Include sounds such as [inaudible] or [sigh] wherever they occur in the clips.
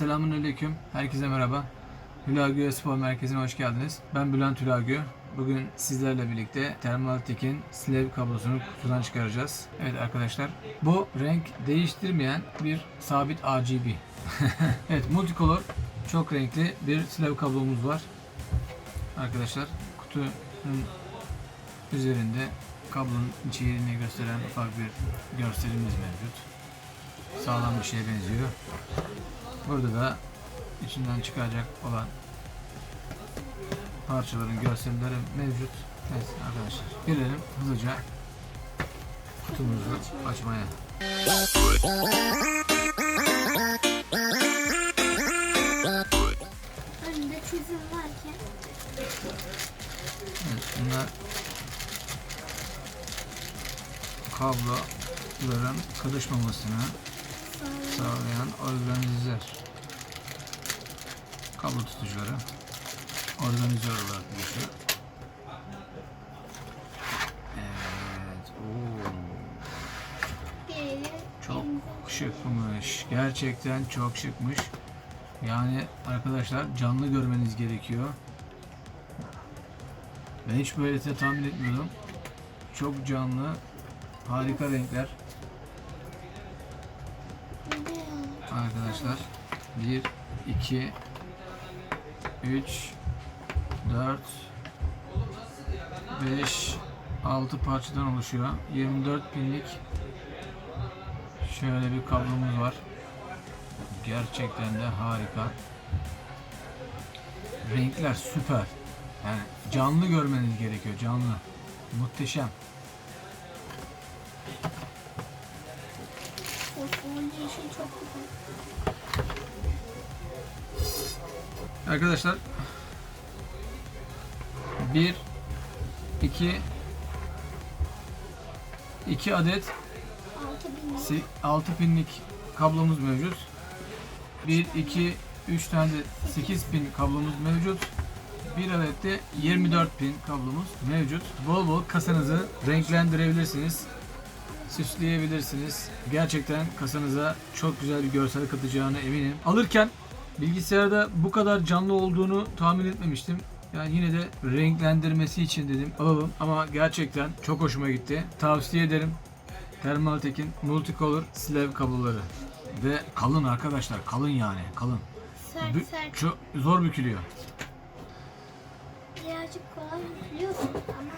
Selamünaleyküm. Herkese merhaba. Hülagü Spor Merkezi'ne hoş geldiniz. Ben Bülent Hülagü. Bugün sizlerle birlikte Thermaltek'in slev kablosunu kutudan çıkaracağız. Evet arkadaşlar, bu renk değiştirmeyen bir sabit RGB. [laughs] evet, multicolor çok renkli bir slev kablomuz var. Arkadaşlar, kutunun üzerinde kablonun içeriğini gösteren ufak bir görselimiz mevcut. Sağlam bir şeye benziyor. Burada da içinden çıkacak olan parçaların görselleri mevcut. Evet arkadaşlar gelelim hızlıca kutumuzu açmaya. Önünde çizim varken Evet, bunlar kabloların kırışmamasını sağlayan organizer kablo tutucuları organizer olarak geçiyor. Evet. Oo. Çok şıkmış. Gerçekten çok şıkmış. Yani arkadaşlar canlı görmeniz gerekiyor. Ben hiç böylesine tahmin etmiyordum. Çok canlı. Harika renkler. Arkadaşlar 1 2 3 4 5 6 parçadan oluşuyor. 24 pinlik şöyle bir kablomuz var. Gerçekten de harika. Renkler süper. Yani canlı görmeniz gerekiyor. Canlı. Muhteşem. Fosforlu yeşil çok güzel. Arkadaşlar 1 2 2 adet 6000 6 pinlik kablomuz mevcut. 1 2 3 tane de 8 pin kablomuz mevcut. Bir adet de 24 pin kablomuz mevcut. Bol bol kasanızı renklendirebilirsiniz. Süsleyebilirsiniz. Gerçekten kasanıza çok güzel bir görsel katacağına eminim. Alırken bilgisayarda bu kadar canlı olduğunu tahmin etmemiştim. Yani yine de renklendirmesi için dedim alalım ama gerçekten çok hoşuma gitti. Tavsiye ederim. Thermaltek'in Multicolor Slev kabloları. Ve kalın arkadaşlar kalın yani kalın. sert Bü- sert. çok zor bükülüyor. Birazcık kolay biliyorsun ama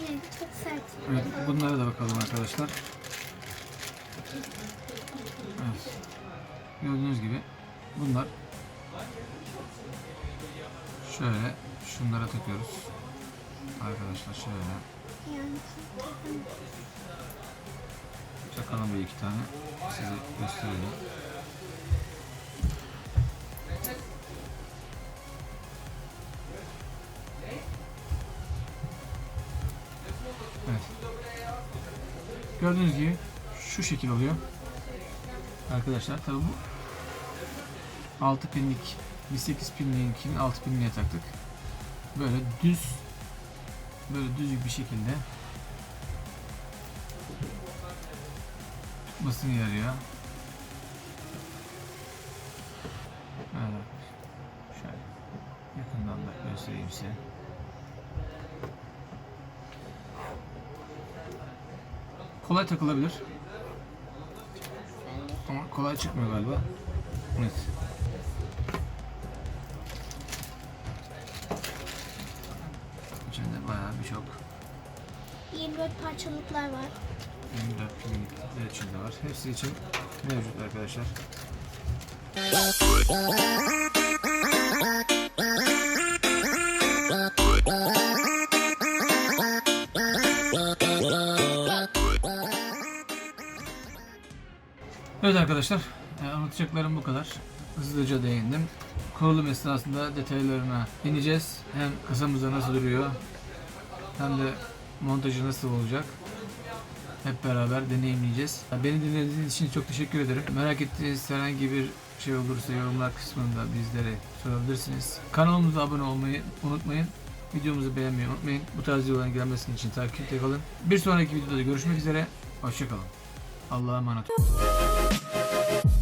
yine de çok sert. Evet, bunlara da bakalım arkadaşlar. Evet. Gördüğünüz gibi bunlar şöyle şunlara takıyoruz. Arkadaşlar şöyle takalım bir iki tane size gösterelim. Gördüğünüz gibi şu şekil oluyor. Arkadaşlar tabi bu 6 pinlik bir 8 pinliğinkini 6 pinliğe taktık. Böyle düz böyle düz bir şekilde tutmasını yarıyor. Evet. Şöyle yakından da göstereyim size. Kolay takılabilir. Ama kolay çıkmıyor galiba. Evet. Birçok 24 parçalıklar var. 24 pinlikler içinde var. Hepsi için mevcut arkadaşlar. Evet arkadaşlar, e, anlatacaklarım bu kadar. Hızlıca değindim. Kurulum esnasında detaylarına ineceğiz. Hem kasamızda nasıl duruyor, hem de montajı nasıl olacak. Hep beraber deneyimleyeceğiz. Beni dinlediğiniz için çok teşekkür ederim. Merak ettiğiniz herhangi bir şey olursa yorumlar kısmında bizlere sorabilirsiniz. Kanalımıza abone olmayı unutmayın. Videomuzu beğenmeyi unutmayın. Bu tarz videoların gelmesinin için takipte kalın. Bir sonraki videoda görüşmek üzere. Hoşçakalın. Allah'a emanet olun.